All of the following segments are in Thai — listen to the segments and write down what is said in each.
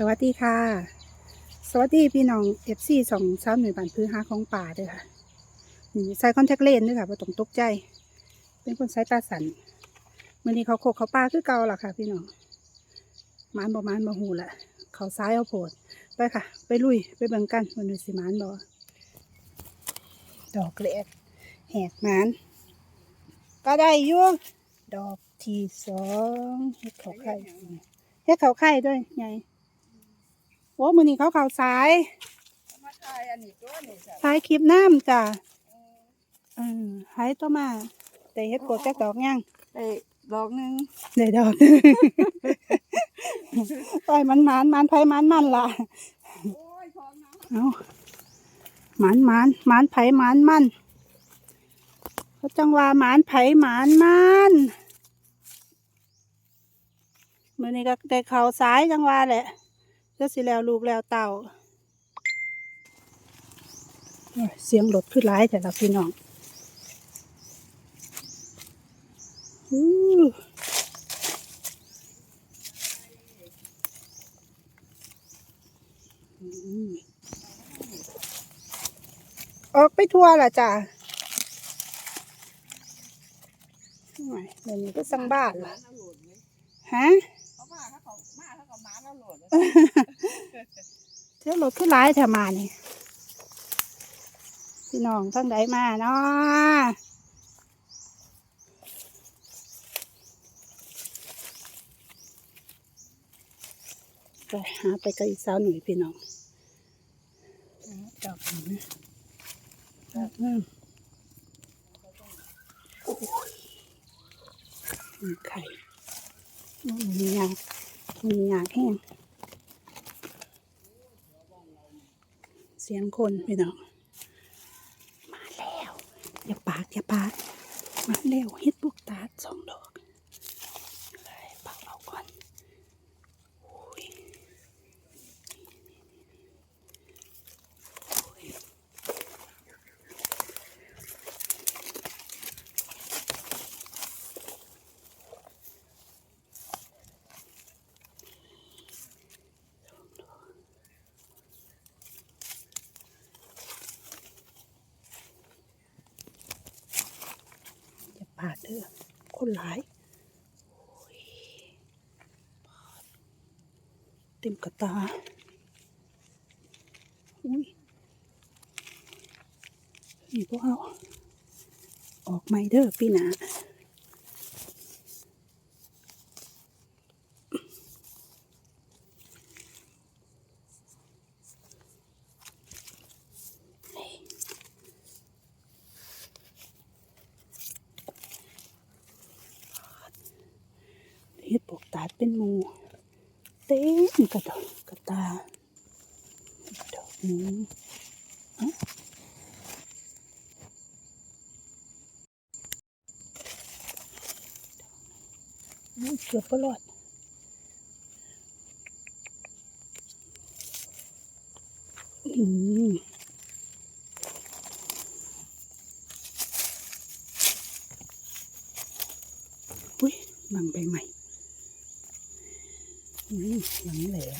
สวัสดีค่ะ สวัสดีพี่น้องเอฟซีสองสาวหน่วยบันพื้นห้าของป่าด้วยค่ะนี่ใส่คอนแทคเลนส์ด้วยค่ะบ่ต้องตกใจ เป็นคนสายตาสันมื่อนี้เขาโคกเขาป่าคือเก่าล่ะค่ะ พี่น้องมานบ่มานบ่หูละเขาซ้ายเอาโผดไปค่ะ ไปลุยไปเบิ่งกันมันเป็นสิมานบ่ดอกเล็กแหกมานก็ได้ยุ่ดอกที่สองเฮ็ดเขาไข่เฮ็ดเขาไข่ด้วยไง โอ้มือนี้เขาเข่าซ้ายมาถ่ายอันนี้ตัวนี่จ้ะซ้ายคลิปน้ำจ้ะเออหายต่อมาแต่เฮ็ดกดจักดอกยังไปดอกหนึงได้ดอก ปล่อยมันมันมันไผมันมันล่ะโอ้ยพร้อมนะเอามันมันมันไผมันมันเขาจังว่ามันไผมันมันมือนี้ก็ได้เข่าซ้ายจังว่าแหละ ก็สิแล้วลูกแล้วเต่าเสียงรถขึ้นร้ายแต่ละพี่น้องออกไปทัวร์ล่ะจ้ะเดี๋ยวนี้ก็สังบ้านล่ะฮะ ถขึ้นร้ายแถมานี่พี่น้องทั้งใดมาเนาะไปหาไปกับอีสาวหนุ่ยพี่น้องดอกนี้ดอกนึงโอ้ยมีไข่มียางมียางแห้ง เสียงคนพี่น้องมาแล้ว อย่าปากอย่าปาก มาแล้วเฮ็ดบุกตาสองดอกเลยปักเอาก่อนโอ้ยโอ้ย อย่าเด้อคนหลายโอ้ยปาดเต็มกระตาอุ้ยนี่พวกเอาออกไม่เด้อพี่หนา เฮ็ดปกตาด เป็นหมูเต็มกระดกกระตาดอกนี้เอ้าอุ๊ยเกือบก็รอดอืมอุ้ยบังใบใหม่ อืมยังเหลือ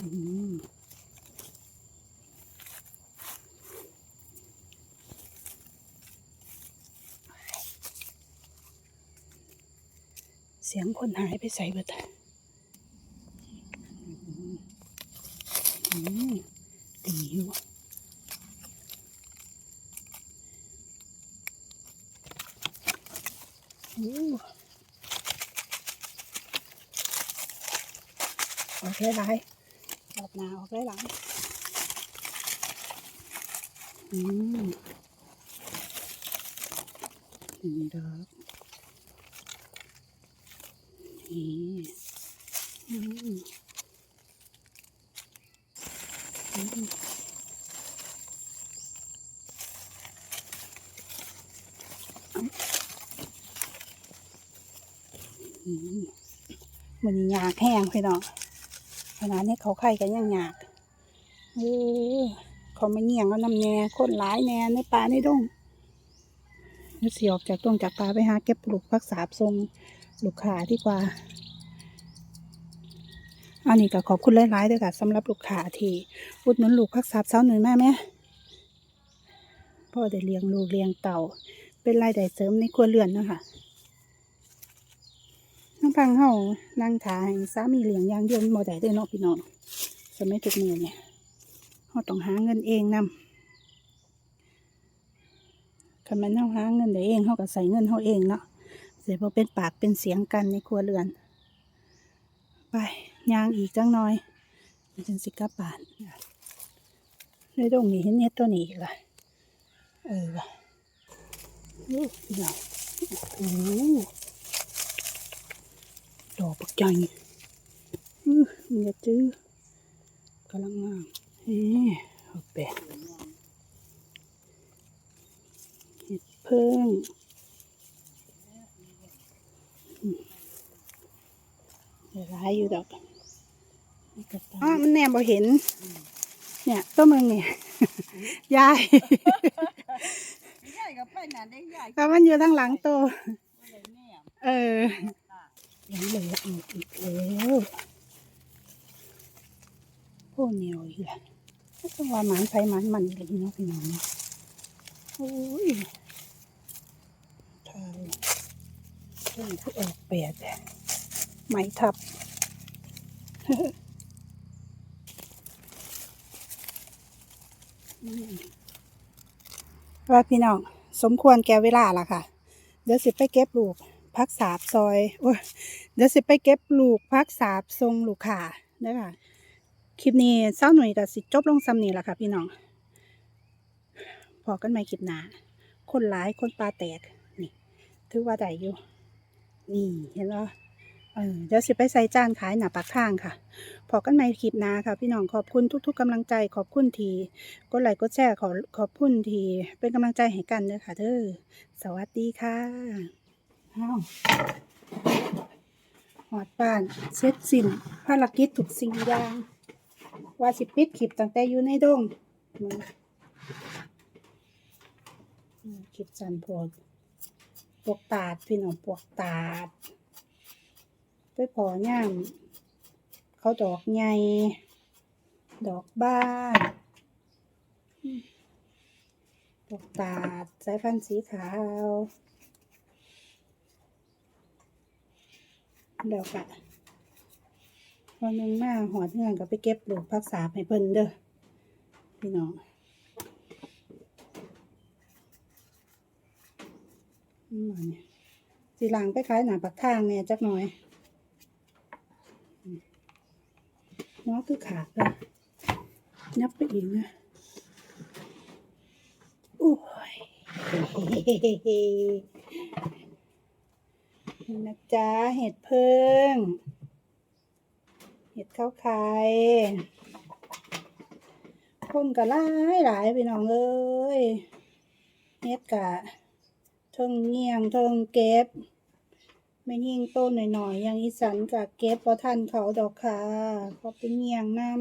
อืมเสียงคนหายไปใส่เบิดอะอืมดีอยู่ออกได้หลายรอบหนาออกได้หลายอืมนี่ดอก มันยากแห้งพี่น้องขนาดนี้เขาไข่กันยังยากเออเขาไม่เงี่ยงเขานำแน่คนหลายแน่ในปลาในดงเสียออกจากตรงจากปลาไปหาเก็บปลูกพักสาทรง ลูกค้าดีกว่า อันนี้ก็ขอบคุณหลายๆด้วยค่ะสำหรับลูกค้าที่อุดหนุนลูกพักษาบเช้าหน่อยแม่แม่พ่อได้เลี้ยงลูกเลี้ยงเต่า เป็นรายได้เสริมในครัวเรือนนะคะน้ำพังเฮานั่งทาให้สามีเลี้ยงอย่างเดียวมันบ่ได้ด้อเนาะพี่น้องสมัยทุกมื้อเนี่ยเฮาต้องหาเงินเองนำคันม่นเฮาหาเงินได้เองเฮาก็ใส่เงินเฮาเองเนาะ สิบ่เป็นปากเป็นเสียงกันในครัวเรือน ไปย่างอีกจังหน่อยมันจังสิกลับานในดงนี่เห็นเห็ดตัวนี้อีกล่ะเออว่ะโอ้โอ้โหดอกปักใหญ่อื้อมันจะจื้อกำลังงามเฮ้เอาแปเห็ดเพิ่งอืม เดี๋ยวร้ายอยู่ดอกอ๋อมันแนมบ่เห็น เนี่ยตัวมึงเนี่ยยายใหญ่กับไปนั่นได้ใหญ่ก็มันอยู่ทางหลังโตบ่ได้แม่เออยังเหลืออีกอีกแล้วโอ้เหนียวอีกแล้วก็ว่าหมันไฟหมันมันอีกเลยเนาะพี่น้องเนาะโอ้ยทายเรื่องที่ออกแปด ไหมทับ ว่าพี่น้อง สมควรแก่เวลาละค่ะ เดี๋ยวสิไปเก็บลูกพักสาบซอยโอ้เดี๋ยวสิไปเก็บลูกพักสาบทรงลูกค่ะเด้ค่ะ คลิปนี้เศร้าหน่อยกับสิจบลงซ้ำนี่ละค่ะ พี่น้อง พอกันใหม่คลิปหนาคนหลายคนปลาแตก นี่ ถือว่าได้อยู่ นี่เห็นแล้ว เออเดี๋ยวสิไปใส่จานขายหน้าปากทางค่ะ พอกันใหม่คลิปหน้าค่ะ พี่น้องขอบคุณทุก ๆกำลังใจขอบคุณทีกดไลค์กดแชร์ขอขอบคุณทีเป็นกำลังใจให้กันเด้อค่ะเด้อสวัสดีค่ะอ้าวหอดบ้านเสร็จสิ้นภารกิจทุกสิ่งอย่างว่าสิปิดคลิปตั้งแต่อยู่ในดงคลิปสันพวกปวกตาดพี่น้องปวกตาด ไปพอย่ามเขาดอกใหญ่ดอกบ้านอืมปวกตาดสายพันธุ์สีขาวเดี๋ยวกะวันนึงมาหอดเงื่อนก็ไปเก็บลูกพักษาให้เพิ่นเด้อพี่น้องนนี้สีหลังไปขายหนาปักทางเนี่ยจักหน่อยอืม น้องคือขาดเลยยับไปอีกนะโอ้ยนะจ๊ะเห็ดเพิ่ง เห็ดข้าวไข่คนก็หลายหลายพี่น้องเอ้ยเห็ดกะเทิงเงียงเทิงเก็บ ไม่ยิ่งต้นหน่อยๆอย่างอีสันกะเก็บพอทันเขาดอกค่ะเขาเป็นเงียงนำ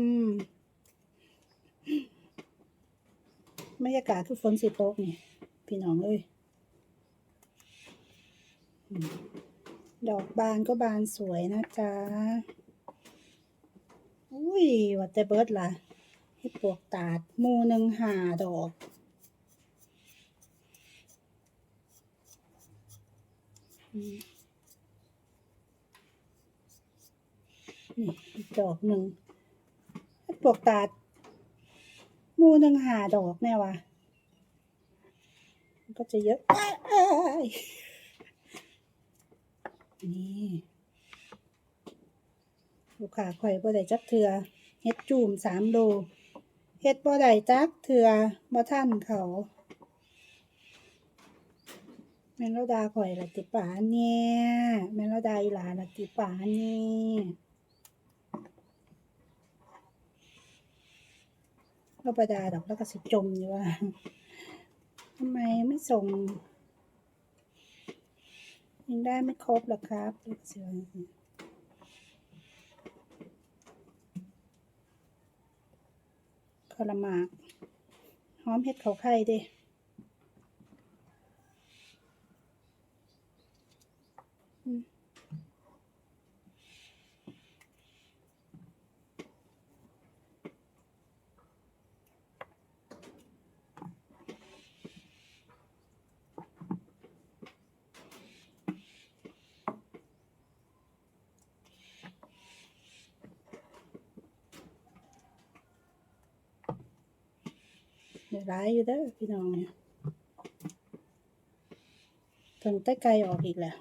บรรยากาศทุกฝนสิตกนี่ พี่น้องเอ้ยดอกบานก็บานสวยนะจ๊ะ อุ้ยว่าแต่เบิร์ดล่ะเฮ็ดปวกตาดมูหนึ่งหาดอกอืม นี่อีกดอกหนึ่งปวกตาดมูหนึ่งหาดอกแน่วะมันก็จะเยอะอ้ายนี่ลูกค้าข่อยบ่ได้จักเทือเฮ็ดจูมสามโลเฮ็ดบ่ได้จักเทือบ่ทันเขาแมนเราดาข่อยละติป่านเนี่ยแมนเราดาอีหลาละติป่านนี่ เราประดาดอกแล้วก็สิจมอยู่ว่าทำไมไม่ส่งยังได้ไม่ครบหรอครับเด็กเสือคาราหมากหอมเห็ดเขาไข่เด้อืม ร้ายอยู่เด้อพี่น้องเนี่ยถึงใต้ไกลออกอีกแล้ว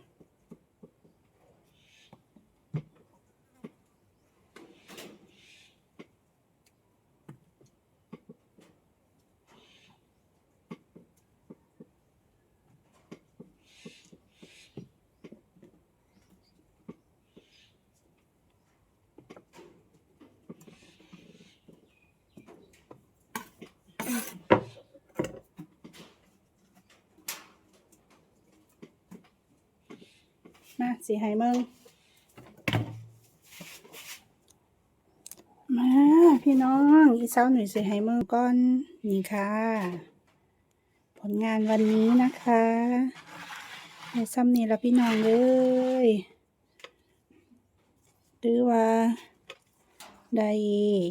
มาสีให้มึงมาพี่น้อง อีสาวหนุ่ยสีให้มึงก่อนนี่ค่ะ ผลงานวันนี้นะคะในซ้ำนี่ละพี่น้องเลยหรือว่าได้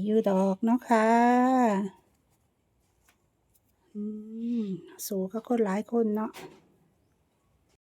อยู่ดอกเนาะค่ะอืมสูกับคนหลายคนเนาะ